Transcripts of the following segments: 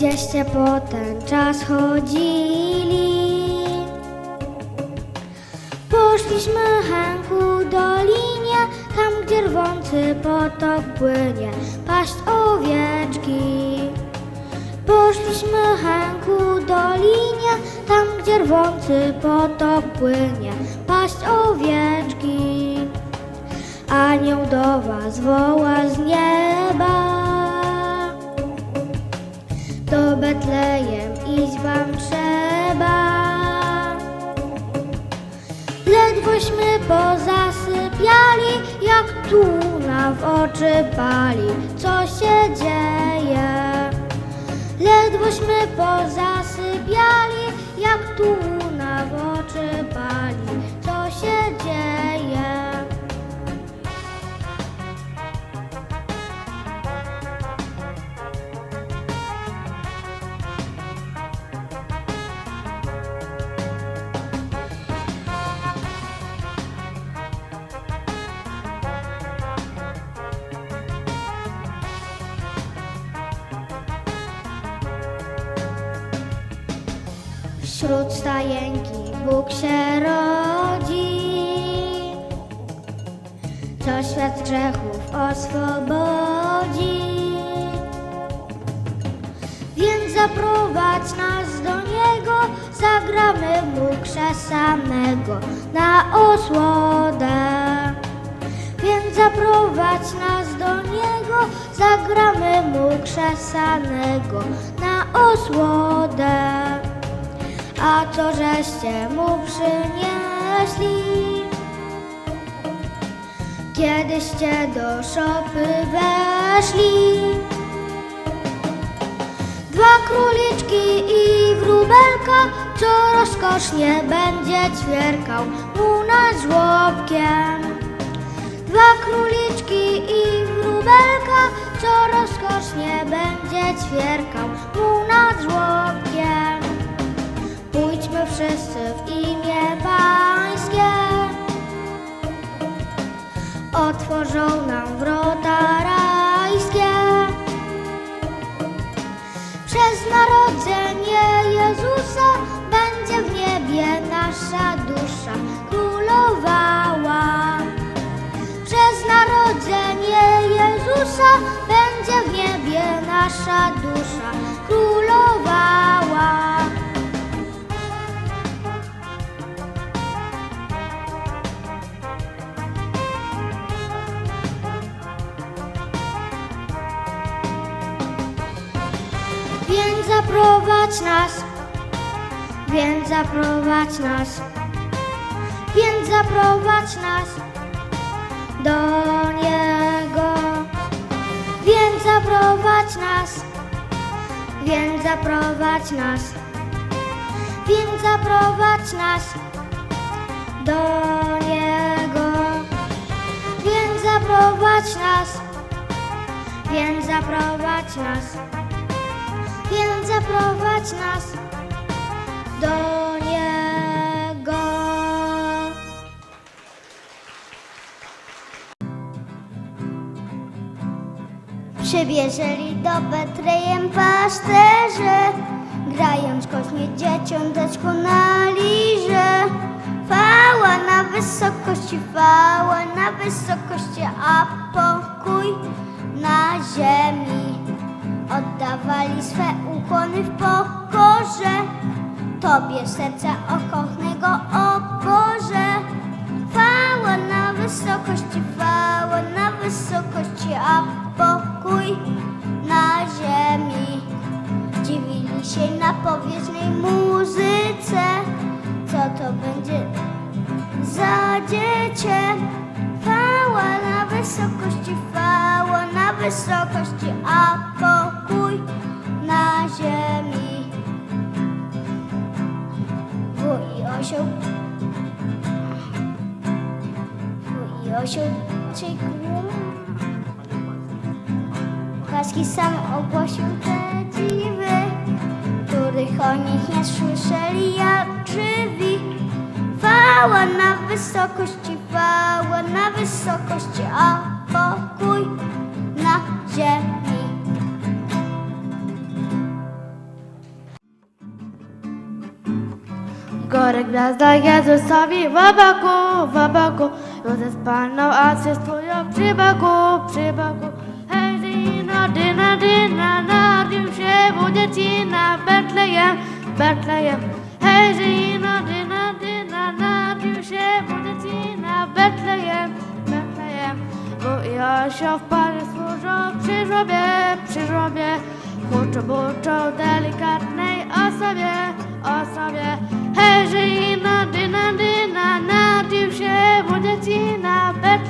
Gdzieście po ten czas chodzili? Poszliśmy Henku dolinie, tam gdzie rwący potok płynie, paść owieczki. Poszliśmy Henku dolinie, tam gdzie rwący potok płynie, paść owieczki. Anioł do was woła z nieba. Do Betlejem iść wam trzeba. Ledwośmy pozasypiali, jak tuna w oczy pali, co się dzieje. Ledwośmy pozasypiali, Wśród stajenki Bóg się rodzi, co świat grzechów oswobodzi. Więc zaprowadź nas do Niego, zagramy Mu krzesanego na osłodę. Więc zaprowadź nas do Niego, zagramy Mu krzesanego na osłodę. A co żeście mu przynieśli? Kiedyście do szopy weszli. Dwa króliczki i wróbelka, co rozkosznie będzie ćwierkał mu nad żłobkiem. Dwa króliczki i wróbelka, co rozkosznie będzie ćwierkał mu nad żłobkiem. Będzie w niebie nasza dusza królowała. Więc zaprowadź nas, więc zaprowadź nas, więc zaprowadź nas do Niego. Zaprowadź nas, więc zaprowadź nas, więc zaprowadź nas do Niego. Więc zaprowadź nas, więc zaprowadź nas, więc zaprowadź nas do Niego. Przybierzeli do Betlejem pasterze, grając kośnie dzieciąteczko na liże. Chwała na wysokości, chwała na wysokości, a pokój na ziemi. Oddawali swe ukłony w pokorze, Tobie serca okochnego, o Boże. Chwała na wysokości, chwała na wysokości, a pokój na ziemi. Dziwili się na powierzchnej muzyce, co to będzie za dziecię. Chwała na wysokości, chwała na wysokości, a pokój na ziemi. Wuj osioł Wuj osioł czy król Blaszki sam ogłosił te dziwy, których o nich nie słyszeli jak żywi. Wała na wysokości, wała na wysokości, a pokój na ziemi. Gorek gwiazda Jezusowi w oboku, w oboku Józef palnął, a się stoją przy boku, przy boku Dyna, dyna, narodził się mu dziecina w Betlejem, Betlejem. Hej, dyna, dyna, dyna, narodził się mu dziecina w Betlejem, Betlejem. Bo i osioł w parze służą przy żłobie, przy żłobie. Kurczą, burczą delikatnej osobie, osobie. Hej, dyna, dyna, dyna, narodził się mu dziecina w Betlejem.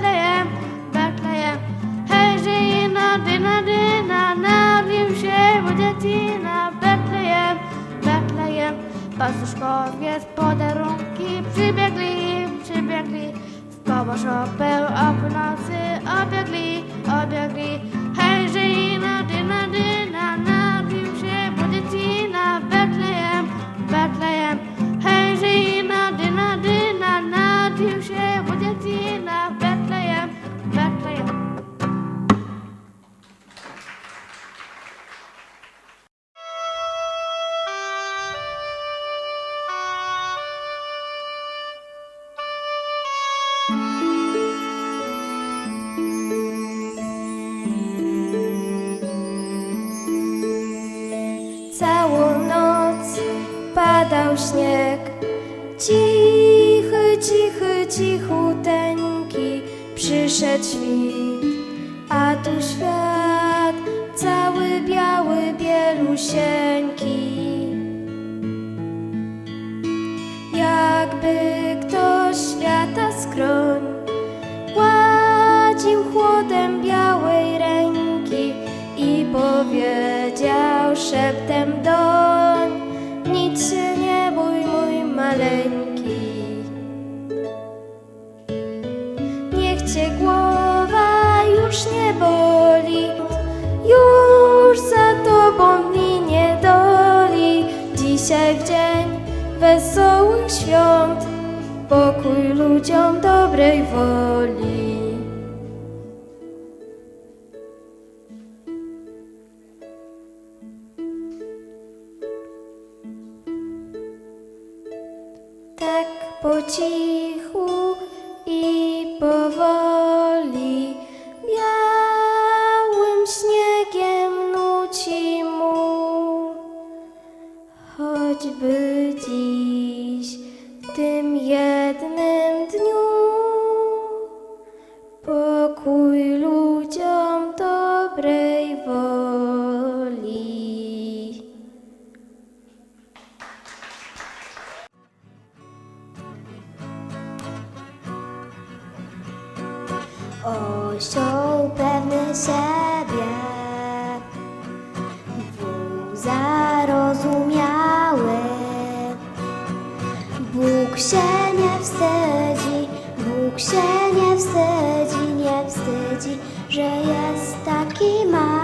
Dyna, dyna, dyna, narodził się mu dziecina w Betlejem, Betlejem. Pastuszkowie z podarunki przybiegli, przybiegli. W koło szopę o północy obiegli, obiegli. Padał śnieg, cichy, cichy, cichuteńki, przyszedł świt, a tu świat cały biały, bielusieńki. Jakby ktoś świata skroń gładził chłodem białej ręki i powiedział szeptem Cię głowa już nie boli Już za tobą dni nie doli. Dzisiaj w dzień wesołych świąt Pokój ludziom dobrej woli. Tak po cichu pokój ludziom dobrej woli. Osioł pewny siebie, wół zarozumiały. Bóg się nie wstydzi, Bóg się nie wstydzi, wstydzi, że jest taki mały.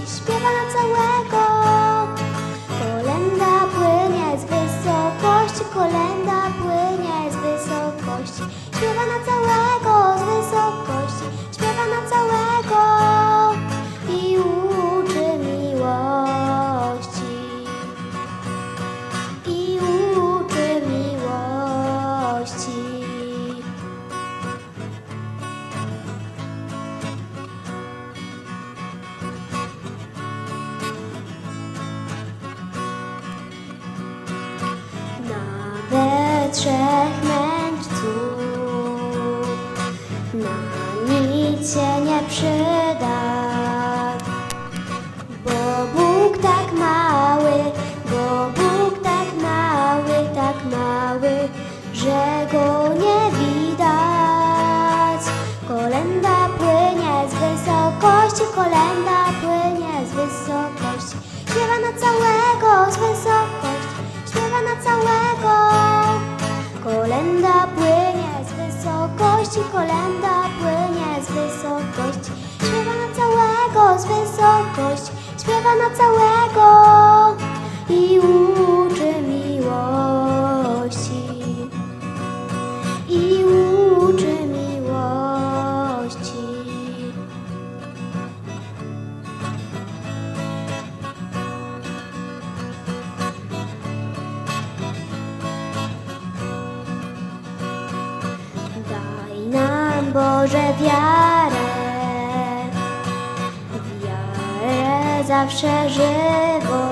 Wysokości, się nie przyda. Bo Bóg tak mały, bo Bóg tak mały, tak mały, że go nie widać. Kolenda kolenda płynie z wysokości. Śpiewa na całego z wysokości, śpiewa na całego. Kolenda płynie z wysokości, kolenda śpiewa na całego i uczy miłości. I uczy miłości. Daj nam Boże wiarę, zawsze żywą,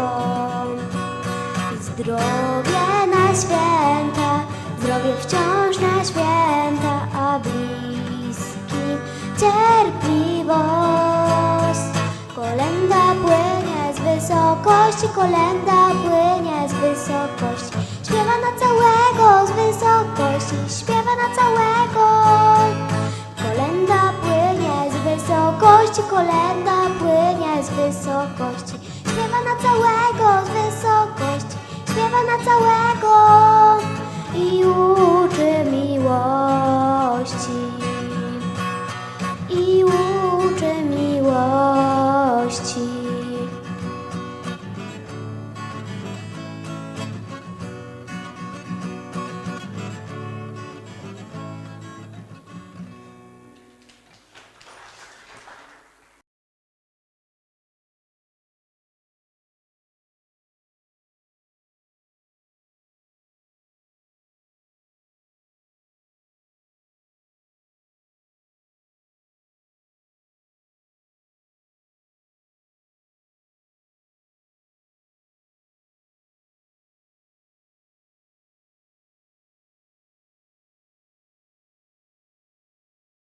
zdrowie na święta, zdrowie wciąż na święta, a bliskim cierpliwość. Kolenda płynie z wysokości, kolenda płynie z wysokości. Śpiewa na całego z wysokości, śpiewa na całego. Kolenda wysokości, kolenda płynie z wysokości. Śpiewa na całego z wysokości, śpiewa na całego i uczy miłości.